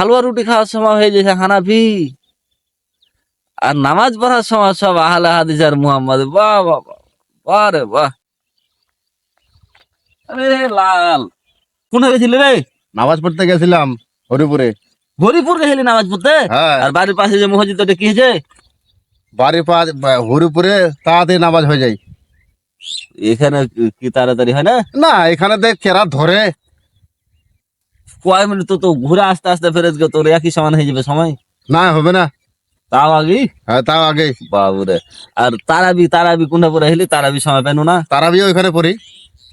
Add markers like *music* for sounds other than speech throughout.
হালুয়া রুটি খাওয়ার সময় হয়ে যাচ্ছে হানাফি। আর নামাজ পড়ার সময় সব আহলে হাদিস আর মুহাম্মদ। বাহ বাহ রে বাহ। আরে লাল কোন গেছিলি রে? নামাজ পড়তে গেছিলাম হরিপুরে। হরিপুর গেছিলি নামাজ পড়তে? হ্যাঁ। আর বাড়ির পাশে যে মসজিদ ওটা কি হয়েছে? বাড়ির পা হরিপুরে তাড়াতাড়ি নামাজ হয়ে যায়। এখানে কি- কি তাড়াতাড়ি হয় না? না এখানে দেখ কেরা ধরে। কয় মিনিট তো তো ঘুরে আসতে আসতে ফেরত গে তোর একই সমান হয়ে যাবে সময়? না হবে না। তাও আগে? হ্যাঁ তাও আগে। বাবুরে। আর তারাবি তারাবি কোনটা পরে হইলি তারাবি সময় পেনু না? তারাবিও ওইখানে পড়ি।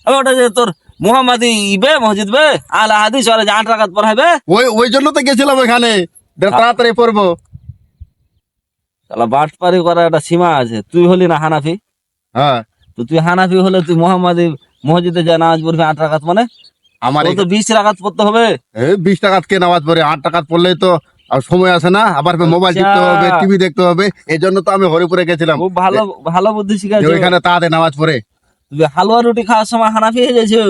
আবার ওটা যে তোর মোহাম্মদি ইবে মসজিদ বে আলা হাদিস ওরা যে আট রাকাত পড়াইবে? ওই ওই জন্য তো গেছিলাম ওইখানে। তাড়াতাড়ি পড়ব। তাহলে বাট পারি করার একটা সীমা আছে। তুই হলি না হানাফি? হ্যাঁ। তো তুই হানাফি হলে তুই মোহাম্মদি মসজিদে যা নামাজ পড়বি আট রাকাত মানে? আমার তো বিশ রাকাত পড়তে হবে? বিশ কে নামাজ পড়ে? আট পড়লেই তো আর সময় না। আবার মোবাইল আচ্ছা। টিপতে হবে টিভি দেখতে হবে। এই জন্য তো আমি হরিপুরে গেছিলাম। খুব ভালো ভালো বুদ্ধি যে শিখাইছো ওইখানে তাড়াতাড়ি নামাজ পড়ে। তুমি হালুয়া রুটি খাওয়ার সময় হানাফি হয়ে গেছো?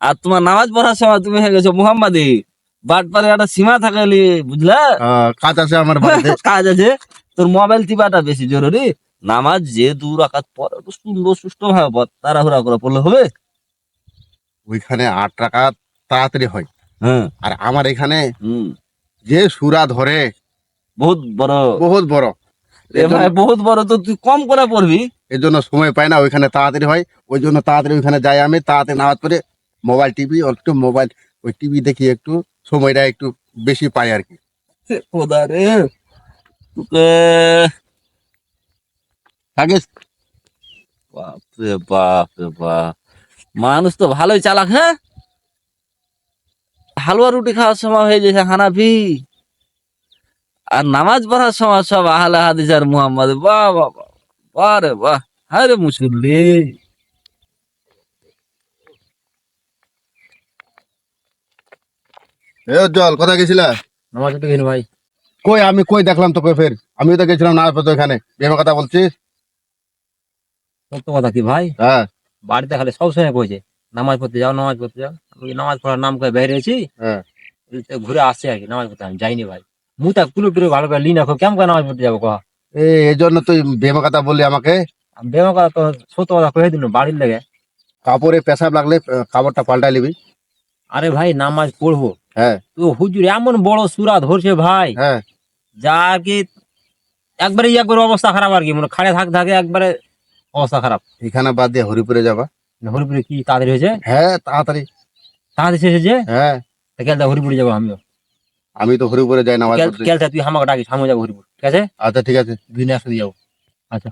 আর তোমার নামাজ পড়ার সময় তুমি হয়ে গেছো মোহাম্মদি। একটা সীমা থাকলি বুঝলা? কাজ আছে আমার *laughs* কাজ আছে। তোর মোবাইল টিপাটা বেশি জরুরি। নামাজ যে দু রাকাত পর সুন্দর সুস্থ ভাবে তাড়াহুড়া করে পড়লে হবে। ওইখানে আট টাকা তাড়াতাড়ি হয়। হ্যাঁ। আর আমার এখানে হম। যে সুরা ধরে বহুত বড়। বহুত বড়। বহুত বড় তো তুই কম করে পড়বি। এর জন্য সময় পাই না ওইখানে তাড়াতাড়ি হয়। ওই জন্য তাড়াতাড়ি ওইখানে যাই আমি তাড়াতাড়ি নামাজ পড়ে মোবাইল টিভি একটু মোবাইল ওই টিভি দেখি একটু সময়টা একটু বেশি পাই আর কি। খোদা রে তোকে থাকিস বাপ রে বাপ রে বাপ। মানুষ তো ভালোই চালাক হ্যাঁ? হালুয়া রুটি খাওয়ার সময় হয়ে যাচ্ছে হানাফি। আর নামাজ পড়ার সময় সব আহলে হাদিস আর মুহাম্মদ বাহ বাহ বাহ, বাহ রে বাহ। হায় রে মুসল্লি। এ জল কথা গেছিলা? নামাজ পড়তে গেলি ভাই। কই আমি কই দেখলাম তোকে ফের? আমিও তো গেছিলাম নামাজ পড়তে ওখানে। প্রেমের কথা বলছিস? সত্য কথা কি ভাই? হ্যাঁ। বাড়িতে খালি সব সময় কইছে নামাজ পড়তে যাও নামাজ পড়তে যাও। আমি নামাজ পড়ার নাম করে বেরিয়েছি হ্যাঁ। ঘুরে আসছে আর কি নামাজ পড়তে আমি যাইনি ভাই। মুই তা কুলু টুলু ভালো করে লি না কেমন করে নামাজ পড়তে যাব কহ এই জন্য তুই বেমা কথা বললি আমাকে। আমি বেমা কথা তো সত্য কথা কয়ে দিন বাড়ির লেগে। কাপড়ে পেশাব লাগলে কাপড়টা পাল্টাই নিবি। আরে ভাই নামাজ পড়ব। হ্যাঁ। তো হুজুর এমন বড় সুরা ধরছে ভাই। হ্যাঁ। যা কি একবারে একবারে অবস্থা খারাপ আর কি মানে খাড়ে থাক থাকে একবারে অবস্থা খারাপ। এখানে বাদ দিয়ে হরিপুরে যাবা। হরিপুরে কি তাড়াতাড়ি হয়েছে? হ্যাঁ তাড়াতাড়ি। তাড়াতাড়ি শেষ হয়েছে? হ্যাঁ। তা কেলটা হরিপুরে যাব আমিও। আমি তো হরিপুরে যাই নামাজ কেল- পড়তে কেলটা তুই আমাকে ডাকিস আমিও যাব হরিপুর। ঠিক আছে? আচ্ছা ঠিক আছে। দুই একসাথে যাব। আচ্ছা।